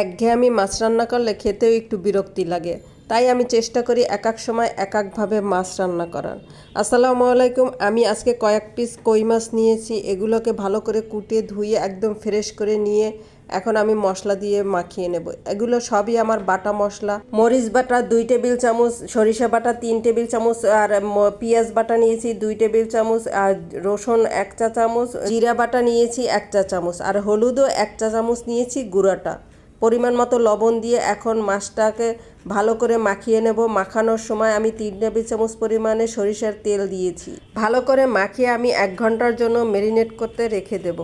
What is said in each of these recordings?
একঘেয়েমি মাছ রান্না করলে খেতেও একটু বিরক্তি লাগে। তাই আমি চেষ্টা করি এক এক সময় এক একভাবে মাছ রান্না করার। আসসালামু আলাইকুম, আমি আজকে কয়েক পিস কই মাছ নিয়েছি, এগুলোকে ভালো করে কুটে ধুয়ে একদম ফ্রেশ করে নিয়ে এখন আমি মশলা দিয়ে মাখিয়ে নেব। এগুলো সবই আমার বাটা মশলা। মরিচ বাটা দুই টেবিল চামচ, সরিষা বাটা তিন টেবিল চামচ আর পেঁয়াজ বাটা নিয়েছি দুই টেবিল চামচ আর রসুন এক চা চামচ, জিরা বাটা নিয়েছি এক চা চামচ আর হলুদও এক চা চামচ নিয়েছি গুঁড়াটা। পরিমাণ মতো লবণ দিয়ে এখন মাছটাকে ভালো করে মাখিয়ে নেব। মাখানোর সময় আমি তিন টেবিল চামচ পরিমাণে সরিষার তেল দিয়েছি। ভালো করে মাখিয়ে আমি এক ঘণ্টার জন্য মেরিনেট করতে রেখে দেব।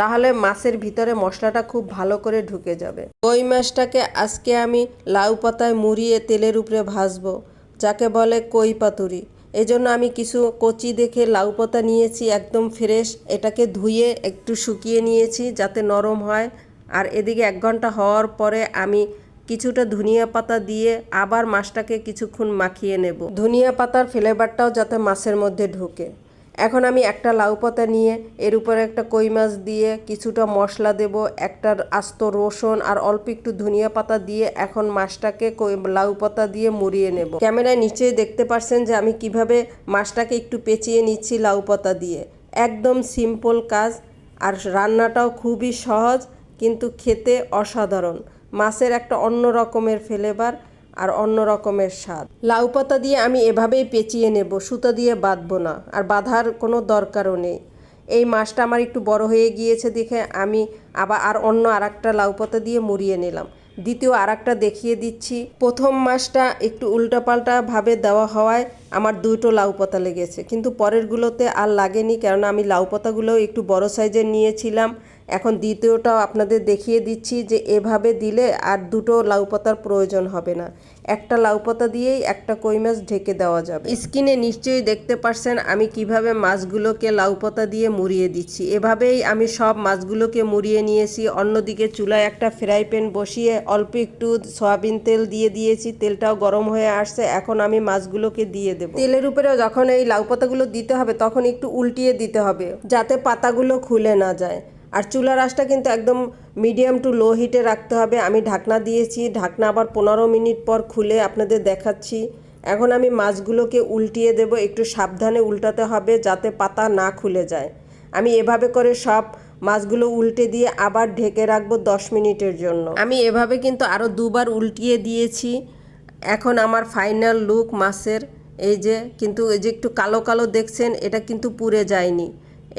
তাহলে মাছের ভিতরে মশলাটা খুব ভালো করে ঢুকে যাবে। কই মাছটাকে আজকে আমি লাউ পাতায় মুড়িয়ে তেলের উপরে ভাজবো, যাকে বলে কই পাতুরি। এই জন্য আমি কিছু কচি দেখে লাউ পাতা নিয়েছি, একদম ফ্রেশ। এটাকে ধুয়ে একটু শুকিয়ে নিয়েছি যাতে নরম হয়। আর এদিকে এক ঘণ্টা হওয়ার পরে আমি কিছুটা ধনিয়া পাতা দিয়ে আবার মাছটাকে কিছুক্ষণ মাখিয়ে নেব। ধনিয়া পাতার ফ্লেভারটাও যাতে মাছের মধ্যে ঢুকে। এখন আমি একটা লাউ পাতা নিয়ে এর উপরে একটা কই মাছ দিয়ে কিছুটা মশলা দেব, একটা আস্ত রসুন আর অল্প একটু ধনিয়া পাতা দিয়ে এখন মাছটাকে কই লাউ পাতা দিয়ে মুড়িয়ে নেব। ক্যামেরায় নিচে দেখতে পারছেন যে আমি কীভাবে মাছটাকে একটু পেঁচিয়ে নিচ্ছি লাউ পাতা দিয়ে। একদম সিম্পল কাজ আর রান্নাটাও খুবই সহজ। কিন্তু খেতে অসাধারণ। মাছের একটা অন্য রকমের ফ্লেভার আর অন্য রকমের স্বাদ। লাউ পাতা দিয়ে আমি এভাবেই পেঁচিয়ে নেব, সুতো দিয়ে বাঁধবো না, আর বাঁধার কোনো দরকারও নেই। এই মাছটা আমার একটু বড় হয়ে গিয়েছে দেখে আমি আবার আর অন্য আর একটা লাউ পাতা দিয়ে মুড়িয়ে নিলাম। দ্বিতীয় আর একটা দেখিয়ে দিচ্ছি। প্রথম মাছটা একটু উল্টাপাল্টা ভাবে দেওয়া হওয়ায় আমার দুটো লাউ পাতা লেগেছে, কিন্তু পরেরগুলোতে আর লাগেনি, কেননা আমি লাউ পাতাগুলো একটু বড় সাইজের নিয়েছিলাম। এখন দ্বিতীয়টাও আপনাদের দেখিয়ে দিচ্ছি যে এভাবে দিলে আর দুটো লাউ পাতার প্রয়োজন হবে না। একটা লাউ পাতা দিয়েই একটা কই মাছ ঢেকে দেওয়া যাবে। স্কিনে নিশ্চয়ই দেখতে পারছেন আমি কীভাবে মাছগুলোকে লাউ পাতা দিয়ে মুড়িয়ে দিচ্ছি। এভাবেই আমি সব মাছগুলোকে মুড়িয়ে নিয়েছি। অন্যদিকে চুলায় একটা ফ্রাই প্যান বসিয়ে অল্প একটু সয়াবিন তেল দিয়ে দিয়েছি। তেলটাও গরম হয়ে আসছে। এখন আমি মাছগুলোকে দিয়ে দেবো। তেলের উপরে যখন এই লাউ পাতাগুলো দিতে হবে তখন একটু উল্টিয়ে দিতে হবে যাতে পাতাগুলো খুলে না যায়। আর চুলার আঁচটা কিন্তু একদম মিডিয়াম টু লো হিটে রাখতে হবে। আমি ঢাকনা দিয়েছি, ঢাকনা আবার পনেরো মিনিট পর খুলে আপনাদের দেখাচ্ছি। এখন আমি মাছগুলোকে উল্টিয়ে দেব, একটু সাবধানে উল্টাতে হবে যাতে পাতা না খুলে যায়। আমি এভাবে করে সব মাছগুলো উল্টে দিয়ে আবার ঢেকে রাখব দশ মিনিটের জন্য। আমি এভাবে কিন্তু আরও দুবার উল্টিয়ে দিয়েছি। এখন আমার ফাইনাল লুক মাছের। এই যে, কিন্তু এই যে একটু কালো কালো দেখছেন, এটা কিন্তু পুড়ে যায়নি।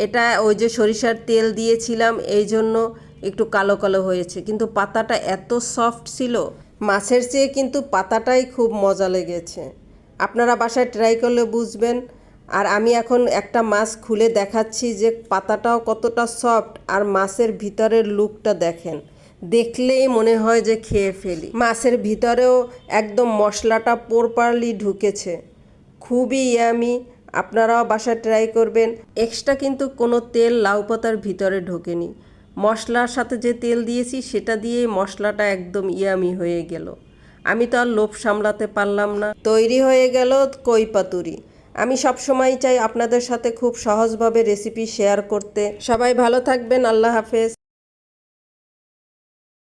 এটা ওই যে সরিষার তেল দিয়েছিলাম, এই জন্য একটু কালো কালো হয়েছে। কিন্তু পাতাটা এত সফট ছিল, মাছের চেয়ে কিন্তু পাতাটাই খুব মজা লেগেছে। আপনারা বাসায় ট্রাই করলে বুঝবেন। আর আমি এখন একটা মাছ খুলে দেখাচ্ছি যে পাতাটাও কতটা সফট আর মাছের ভিতরের লুকটা দেখেন। দেখলেই মনে হয় যে খেয়ে ফেলি। মাছের ভিতরেও একদম মশলাটা প্রপারলি ঢুকেছে। খুবই ইয়ামি আপনারাও বাসায় ট্রাই করবেন। এক্সট্রা কিন্তু কোনো তেল লাউ পাতার ভিতরে ঢোকেনি। মশলার সাথে যে তেল দিয়েছি, সেটা দিয়েই মশলাটা একদম ইয়ামি হয়ে গেল। আমি তো আর লোভ সামলাতে পারলাম না। তৈরি হয়ে গেল কই পাতুরি। আমি সব সময় চাই আপনাদের সাথে খুব সহজভাবে রেসিপি শেয়ার করতে। সবাই ভালো থাকবেন, আল্লাহ হাফেজ।